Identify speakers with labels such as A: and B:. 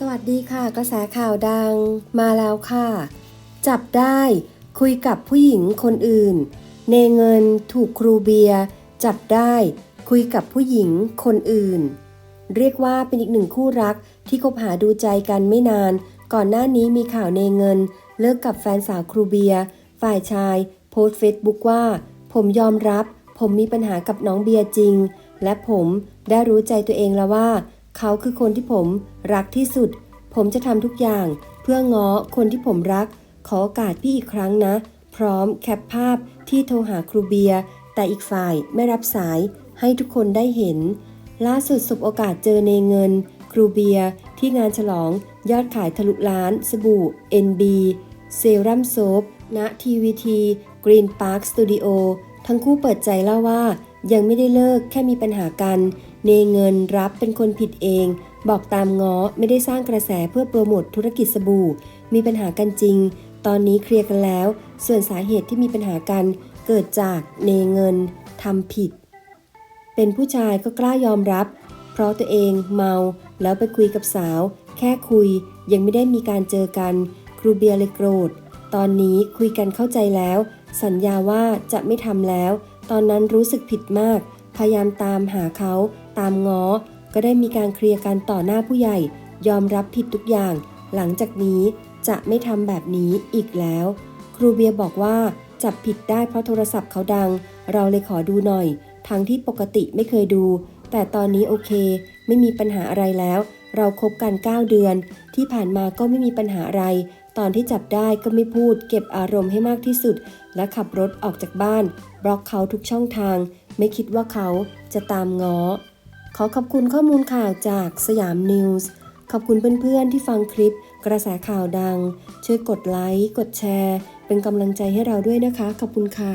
A: สวัสดีค่ะ กระแสข่าวดังมาแล้วค่ะ จับได้คุยกับผู้หญิงคนอื่น เนเงินถูกครูเบียร์จับได้คุยกับผู้หญิงคนอื่น เรียกว่าเป็นอีกหนึ่งคู่รักที่คบหาดูใจกันไม่นาน ก่อนหน้านี้มีข่าวเนเงิน เลิกกับแฟนสาวครูเบียร์ฝ่ายชาย โพสต์เฟซบุ๊กว่า ผมยอมรับ ผมมีปัญหากับน้องเบียร์จริง และผมได้รู้ใจตัวเองแล้วว่า เขาคือคนที่ผมรักที่สุด ผมจะทำทุกอย่างเพื่อง้อคนที่ผมรัก ขอโอกาสพี่อีกครั้งนะ พร้อมแคปภาพที่โทรหาครูเบียร์แต่อีกฝ่ายไม่รับสายให้ทุกคนได้เห็น ล่าสุดสบโอกาสเจอเนเงิน ครูเบียร์ที่งานฉลองยอดขายทะลุล้าน สบู่ NB เซรั่มโซฟณทีวีทีกรีนพาร์คสตูดิโอทั้งคู่เปิดใจเล่าว่า ยังไม่ได้เลิกแค่มีปัญหากัน เนเงินรับเป็นคนผิดเอง บอกตามง้อไม่ได้สร้างกระแสเพื่อโปรโมทธุรกิจสบู่ มีปัญหากันจริง ตอนนี้เคลียร์กันแล้ว ส่วนสาเหตุที่มีปัญหากัน เกิดจากเนเงินทำผิด เป็นผู้ชายก็กล้ายอมรับ เพราะตัวเองเมาแล้วไปคุยกับสาว แค่คุยยังไม่ได้มีการเจอกัน ครูเบียร์เลยโกรธ ตอนนี้คุยกันเข้าใจแล้ว สัญญาว่าจะไม่ทำแล้ว ตอนนั้นรู้สึกผิดมาก พยายามตามหาเขาตามง้อ ก็ได้มีการเคลียร์กันต่อหน้าผู้ใหญ่ ยอมรับผิดทุกอย่าง หลังจากนี้จะไม่ทำแบบนี้อีกแล้ว ครูเบียบอกว่าจับผิดได้เพราะโทรศัพท์เขาดัง เราเลยขอดูหน่อย ทั้งที่ปกติไม่เคยดู แต่ตอนนี้โอเค ไม่มีปัญหาอะไรแล้ว เราคบกัน 9 เดือน ที่ผ่านมาก็ไม่มีปัญหาอะไร ตอนที่จับได้ก็ไม่พูด เก็บอารมณ์ให้มากที่สุด และขับรถออกจากบ้าน บล็อกเขาทุกช่องทาง ไม่คิดว่าเขาจะตามง้อ ขอขอบคุณข้อมูลข่าวจากสยามนิวส์ขอบคุณเพื่อนๆที่ฟังคลิป กระแสข่าวดัง ช่วยกดไลค์ กดแชร์ เป็นกำลังใจให้เราด้วยนะคะ ขอบคุณค่ะ